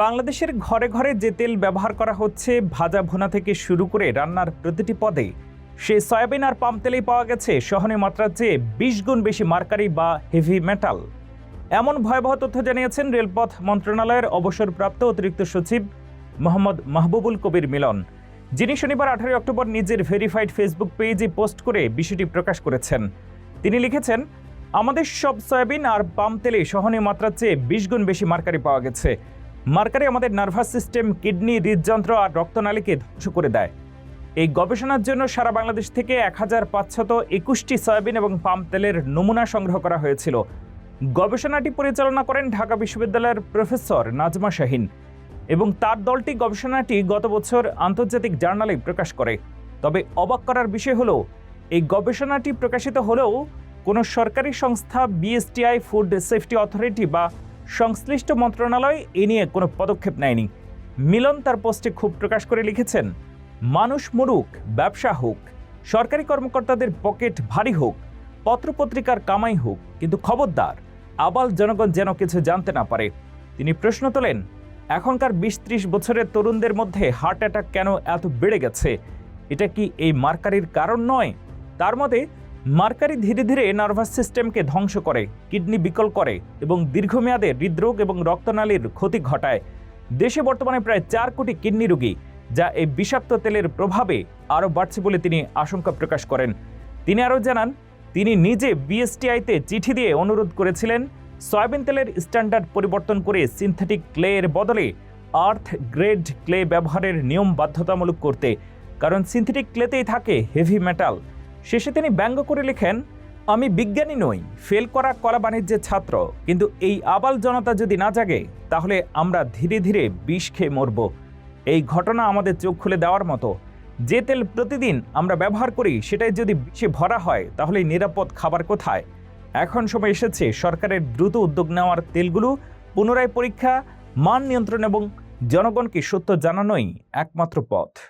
বাংলাদেশের ঘরে ঘরে যে তেল ব্যবহার করা হচ্ছে, ভাজা ভোনা থেকে শুরু করে রান্নার প্রতিটি পদে, সে সয়াবিন আর পাম তেলেই পাওয়া গেছে সহনীয় মাত্রার চেয়ে বিশ গুণ বেশি মার্কারি বা হেভি মেটাল। এমন ভয়াবহ তথ্য জানিয়েছেন রেলপথ মন্ত্রণালয়ের অবসরপ্রাপ্ত অতিরিক্ত সচিব মোহাম্মদ মাহবুবুল কবির মিলন, যিনি শনিবার আঠারোই অক্টোবর নিজের ভেরিফাইড ফেসবুক পেজে পোস্ট করে বিষয়টি প্রকাশ করেছেন। তিনি লিখেছেন, আমাদের সব সয়াবিন আর পাম তেলে সহনীয় মাত্রার চেয়ে বিশ গুণ বেশি মার্কারি পাওয়া গেছে। মার্কারি আমাদের নার্ভাস সিস্টেম, কিডনি, হৃদযন্ত্র আর রক্তনালীকে ধ্বংস করে দেয়। এই গবেষণার জন্য সারা বাংলাদেশ থেকে এক হাজার পাঁচশত একুশটি সয়াবিন এবং পাম তেলের নমুনা সংগ্রহ করা হয়েছিল। গবেষণাটি পরিচালনা করেন ঢাকা বিশ্ববিদ্যালয়ের প্রফেসর নাজমা শাহিন এবং তার দলটি গবেষণাটি গত বছর আন্তর্জাতিক জার্নালে প্রকাশ করে। তবে অবাক করার বিষয় হলো, এই গবেষণাটি প্রকাশিত হলেও কোনো সরকারি সংস্থা, বিএসটিআই, ফুড সেফটি অথরিটি বা সংশ্লিষ্ট মন্ত্রণালয় এ নিয়ে কোনো পদক্ষেপ নেয়নি। মিলন তার পোস্টে খুব প্রকাশ করে লিখেছেন, মানুষ মরুক, ব্যবসা হোক, সরকারি কর্মকর্তাদের পকেট ভারী হোক, পত্রপত্রিকার কামাই হোক, কিন্তু খবরদার, আবাল জনগণ যেন কিছু জানতে না পারে। তিনি প্রশ্ন তোলেন, এখনকার বিশ ত্রিশ বছরের তরুণদের মধ্যে হার্ট অ্যাটাক কেন এত বেড়ে গেছে? এটা কি এই মার্কারির কারণ নয়? তার মতে মার্কারি ধীরে ধীরে নার্ভাস সিস্টেমকে ধ্বংস করে, কিডনি বিকল করে এবং দীর্ঘমেয়াদে হৃদরোগ এবং রক্তনালীর ক্ষতি ঘটায়। দেশে বর্তমানে প্রায় চার কোটি কিডনি রোগী, যা এই বিষাক্ত তেলের প্রভাবে আরও বাড়ছে বলে তিনি আশঙ্কা প্রকাশ করেন। তিনি আরও জানান, তিনি নিজে বিএসটিআইতে চিঠি দিয়ে অনুরোধ করেছিলেন, সয়াবিন তেলের স্ট্যান্ডার্ড পরিবর্তন করে সিনথেটিক ক্লে এর বদলে আর্থ গ্রেড ক্লে ব্যবহারের নিয়ম বাধ্যতামূলক করতে, কারণ সিনথেটিক ক্লেতেই থাকে হেভি মেটাল। শেষে তিনি ব্যঙ্গ করে লেখেন, আমি বিজ্ঞানী নই, ফেল করা কলা বাণিজ্যের ছাত্র, কিন্তু এই আবাল জনতা যদি না জাগে, তাহলে আমরা ধীরে ধীরে বিষ খেয়ে মরব। এই ঘটনা আমাদের চোখ খুলে দেওয়ার মতো। যে তেল প্রতিদিন আমরা ব্যবহার করি, সেটাই যদি বিষে ভরা হয় তাহলে নিরাপদ খাবার কোথায়? এখন সময় এসেছে সরকারের দ্রুত উদ্যোগ নেওয়ার তেলগুলো পুনরায় পরীক্ষা, মান নিয়ন্ত্রণ এবং জনগণকে সত্য জানানোই একমাত্র পথ।